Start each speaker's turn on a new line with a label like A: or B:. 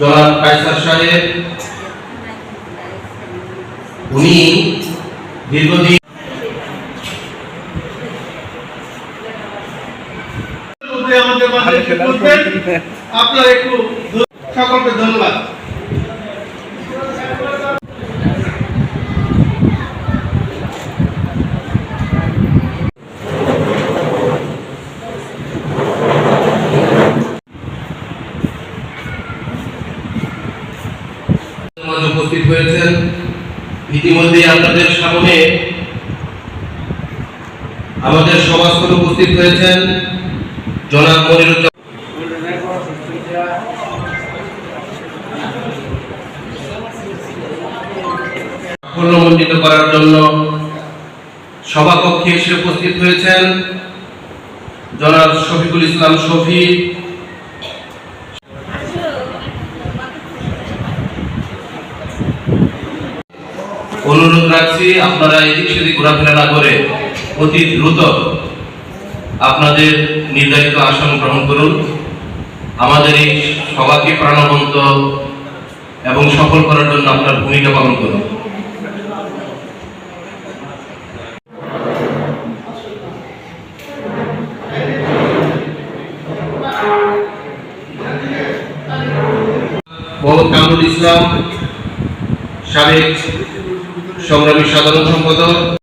A: জনাব কায়সার সাহেব উনি দীর্ঘদিন
B: আপনার একটু সকলকে ধন্যবাদ
A: মাঝে উপস্থিত হয়েছেন। ইতিমধ্যে আপনাদের সামনে আমাদের সমাজস্থল উপস্থিত হয়েছেন জনাব মনিরুজ্জামান। সাফল্যমণ্ডিত করার জন্য সভাকক্ষে এসে উপস্থিত হয়েছেন জনাব শফিকুল ইসলাম শফি অনুরোধ রাখছি, আপনারা এদিক সেদিক ঘোরাফেরা না করে অতি দ্রুত আপনাদের নির্ধারিত আসন গ্রহণ করুন। আমাদের এই সভাকে প্রাণবন্ত এবং সফল করার জন্য আপনার ভূমিকা পালন করুন। ইসলাম, সাবেক সংগ্রামী সাধারণ সম্পাদক